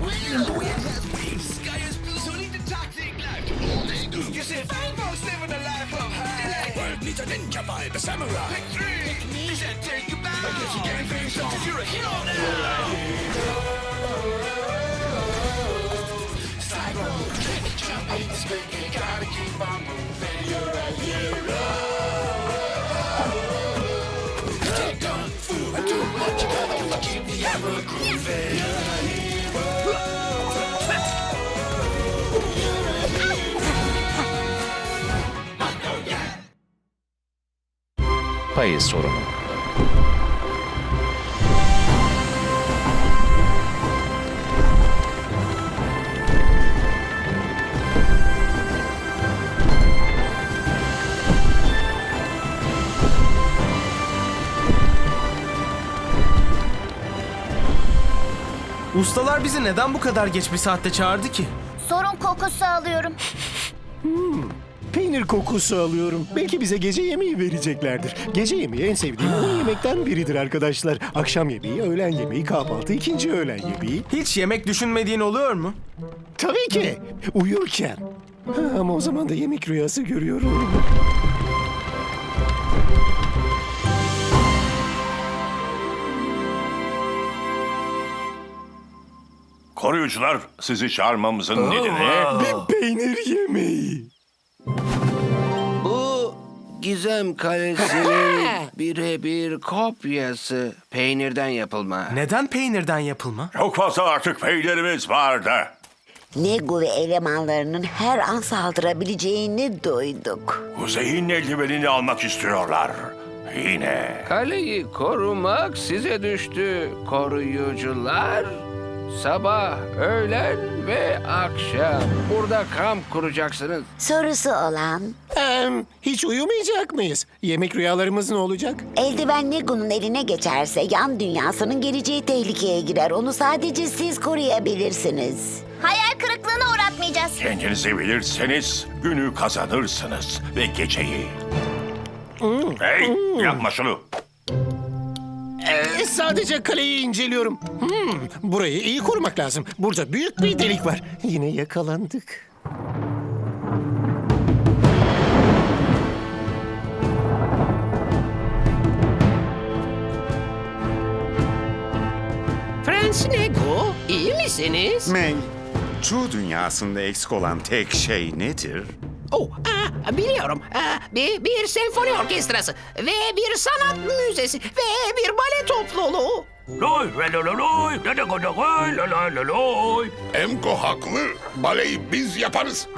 Wind. The wind. Sky is blue. So need the toxic life. Day good. You said Fangos living a life of high. World needs a ninja vibe, a samurai. Pick three. He said take a bow. I guess you can't face off. Cause you're a hero now. Keep the arrow grooving. You're a hero. Payı sorunu. Ustalar bizi neden bu kadar geç bir saatte çağırdı ki? Sorun kokusu alıyorum. Peynir kokusu alıyorum. Belki bize gece yemeği vereceklerdir. Gece yemeği en sevdiğim on yemekten biridir arkadaşlar. Akşam yemeği, öğlen yemeği, kahvaltı, ikinci öğlen yemeği. Hiç yemek düşünmediğin oluyor mu? Tabii ki uyurken. Ha, ama o zaman da yemek rüyası görüyorum. Koruyucular sizi çağırmamızın nedeni... Bir peynir yemeği. Bu Gizem Kalesi'nin birebir kopyası. Peynirden yapılma. Neden peynirden yapılma? Çok fazla artık peynirimiz vardı. Nego ve elemanlarının her an saldırabileceğini duyduk. Kuzey'in eldivenini almak istiyorlar. Yine. Kaleyi korumak size düştü koruyucular. Sabah, öğlen ve akşam burada kamp kuracaksınız. Sorusu olan, Ee, hiç uyumayacak mıyız? Yemek rüyalarımız ne olacak? eldiven Nego'nun eline geçerse yan dünyasının geleceği tehlikeye girer. Onu sadece siz koruyabilirsiniz. Hayal kırıklığına uğratmayacağız. Kendinizi bilirseniz günü kazanırsınız ve geceyi. Hey yapma şunu. Sadece kaleyi inceliyorum. Hmm, burayı iyi korumak lazım. Burada büyük bir delik var. Yine yakalandık. Frans Nego, iyi misiniz? Meng, Chu dünyasında eksik olan tek şey nedir? Oh, aa, biliyorum. Aa, bir, bir senfoni orkestrası ve bir sanat müzesi ve bir bale topluluğu. Emko haklı. Baleyi biz yaparız.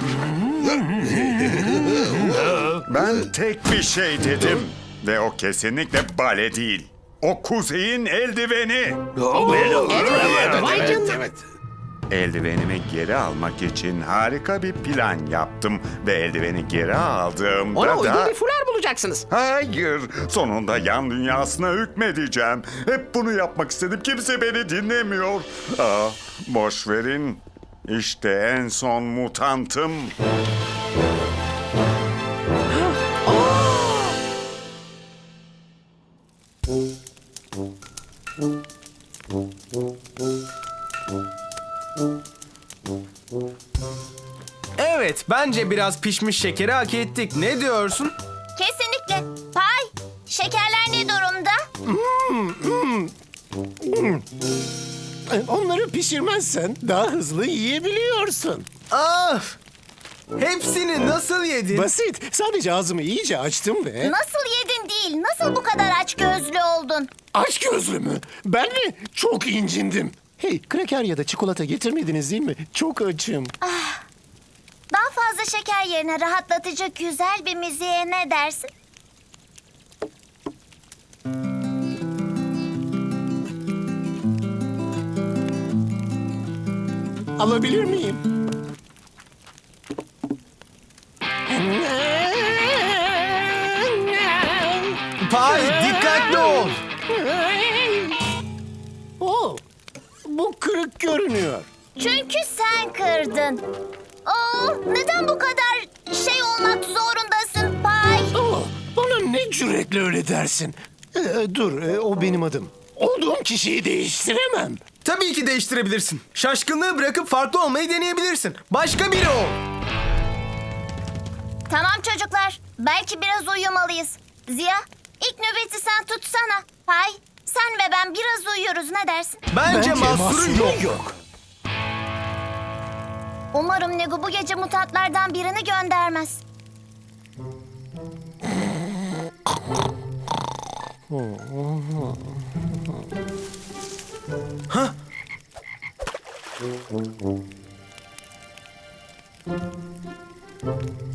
Ben tek bir şey dedim. Ve o kesinlikle bale değil. O kuzeyin eldiveni. Vay canına. evet. Eldivenimi geri almak için harika bir plan yaptım. Ve eldiveni geri aldığımda Ona uygun da... bir fular bulacaksınız. Hayır, sonunda yan dünyasına hükmedeceğim. Hep bunu yapmak istedim, kimse beni dinlemiyor. Aa, boş verin. İşte en son mutantım. Evet, bence biraz pişmiş şekeri hak ettik. Ne diyorsun? Kesinlikle. Pay, şekerler ne durumda? Onları pişirmezsen daha hızlı yiyebiliyorsun. Of! Hepsini nasıl yedin? Basit. Sadece ağzımı iyice açtım ve... Nasıl yedin değil, nasıl bu kadar aç gözlü oldun? Aç gözlü mü? Ben mi? Çok incindim. Hey, kraker ya da çikolata getirmediniz değil mi? Çok açım. Daha fazla şeker yerine rahatlatıcı güzel bir müziğe ne dersin? Alabilir miyim? Görünüyor. Çünkü sen kırdın. Oo, neden bu kadar şey olmak zorundasın Pay? Oh, bana ne cüretle öyle dersin? Ee, dur, e, o benim adım. Olduğum kişiyi değiştiremem. Tabii ki değiştirebilirsin. Şaşkınlığı bırakıp farklı olmayı deneyebilirsin. Başka biri ol. Tamam çocuklar. Belki biraz uyumalıyız. Ziya, ilk nöbeti sen tutsana. Pay, sen ve ben biraz uyuyoruz. Ne dersin? Bence, mahsuru yok. yok. Umarım Nego bu gece mutantlardan birini göndermez. Ha?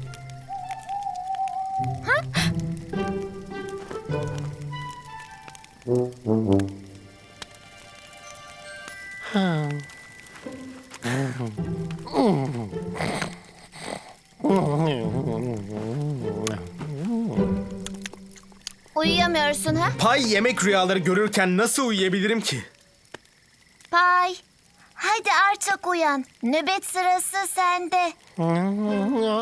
Pay yemek rüyaları görürken nasıl uyuyabilirim ki? Pay, hadi artık uyan. Nöbet sırası sende.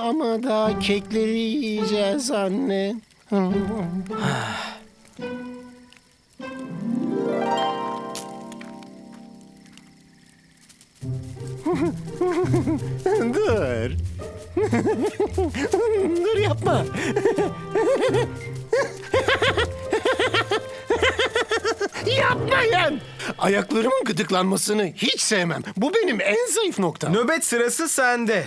Ama daha kekleri yiyeceğiz anne. Dur. Dur yapma. Ayaklarımın gıdıklanmasını hiç sevmem. Bu benim en zayıf noktam. Nöbet sırası sende.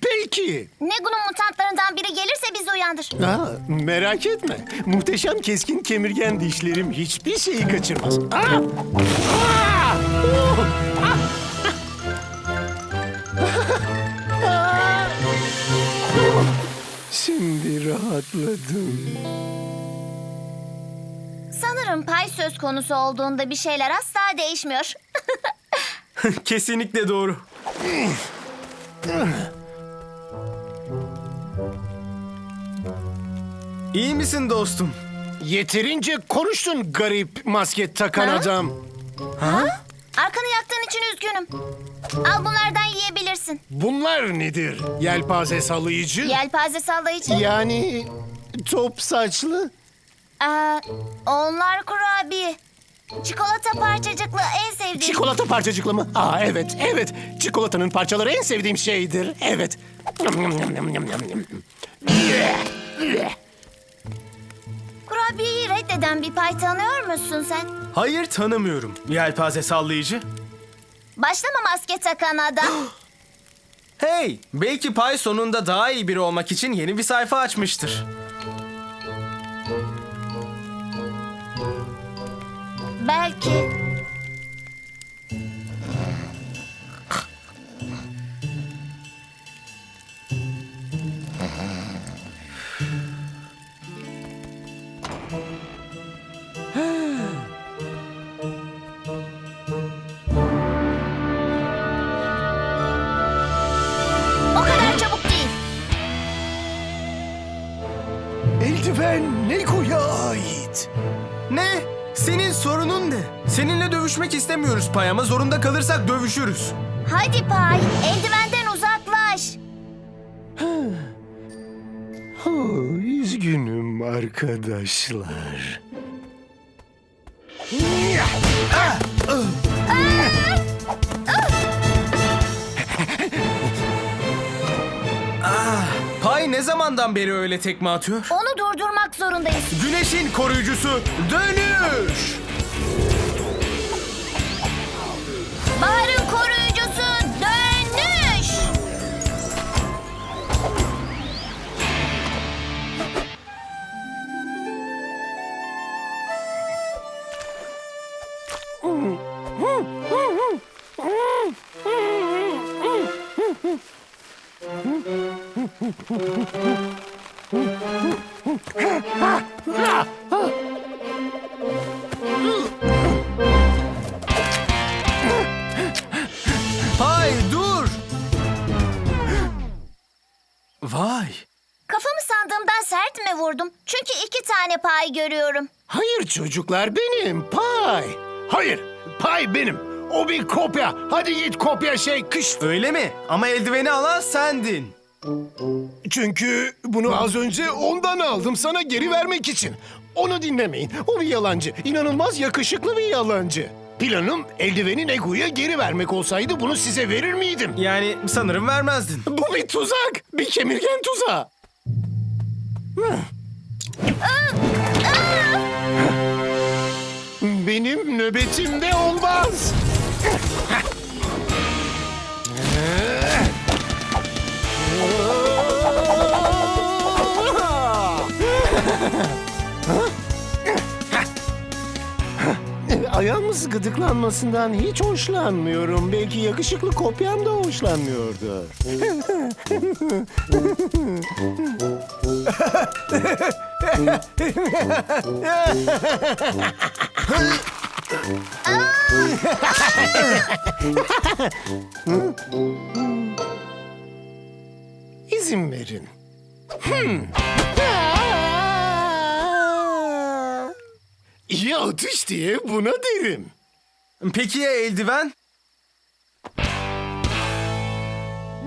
Peki. Negu'nun mutantlarından biri gelirse bizi uyandır. Aa, merak etme. Muhteşem keskin kemirgen dişlerim hiçbir şeyi kaçırmaz. Aa! Aa! Oh! Şimdi rahatladım. Sanırım pay söz konusu olduğunda bir şeyler asla değişmiyor. Kesinlikle doğru. İyi misin dostum? Yeterince konuştun garip maske takan Ha? adam. Arkanı yaktığın için üzgünüm. Al bunlardan yiyebilirsin. Bunlar nedir? Yelpaze sallayıcı? Yelpaze sallayıcı. Yani top saçlı? Aa, onlar kurabiye. Çikolata parçacıklı en sevdiğim. Çikolata parçacıklı mı? Aa evet, evet. Çikolatanın parçaları en sevdiğim şeydir. Evet. Kurabiyeyi reddeden bir pay tanıyor musun sen? Hayır tanımıyorum. Yelpaze sallayıcı. Başlama maske takan adam. Hey, belki Pay sonunda daha iyi biri olmak için yeni bir sayfa açmıştır. Belki. O kadar çabuk değil. Eldiven Neko'ya ait. Ne? Senin sorunun? Seninle dövüşmek istemiyoruz Pay ama zorunda kalırsak dövüşürüz. Hadi Pay, eldivenden uzaklaş. Oh, üzgünüm arkadaşlar. Pay ne zamandan beri öyle tekme atıyor? Onu durdurmak zorundayız. Güneşin koruyucusu dönüş! Pay dur! Vay! Kafamı sandığımdan sert mi vurdum? Çünkü iki tane pay görüyorum. Hayır çocuklar benim pay. Hayır pay benim. O bir kopya. Hadi git kopya şey kış. Öyle mi? Ama eldiveni alan sendin. Çünkü bunu az önce ondan aldım sana geri vermek için. Onu dinlemeyin. O bir yalancı. İnanılmaz yakışıklı bir yalancı. Planım eldiveni Negu'ya geri vermek olsaydı bunu size verir miydim? Yani sanırım vermezdin. Bu bir tuzak. Bir kemirgen tuzağı. Benim nöbetimde olmaz. Ayağımız gıdıklanmasından hiç hoşlanmıyorum. Belki yakışıklı kopyam da hoşlanmıyordur. İzin verin. Hmm. İyi atış diye buna derim. Peki ya eldiven?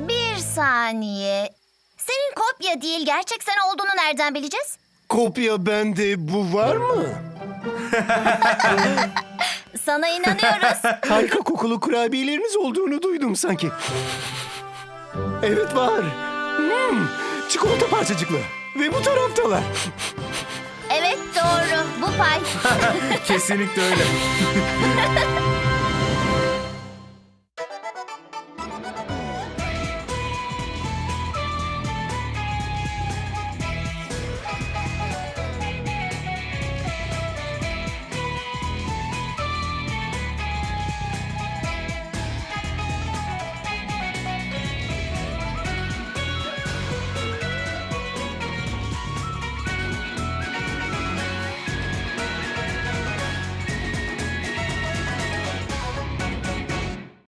Bir saniye. Senin kopya değil gerçek sen olduğunu nereden bileceğiz? Kopya bende bu var mı? Sana inanıyoruz. Harika kokulu kurabiyeleriniz olduğunu duydum sanki. Evet var. Hmm, çikolata parçacıklı. Ve bu taraftalar. Doğru bu pay. Kesinlikle öyle.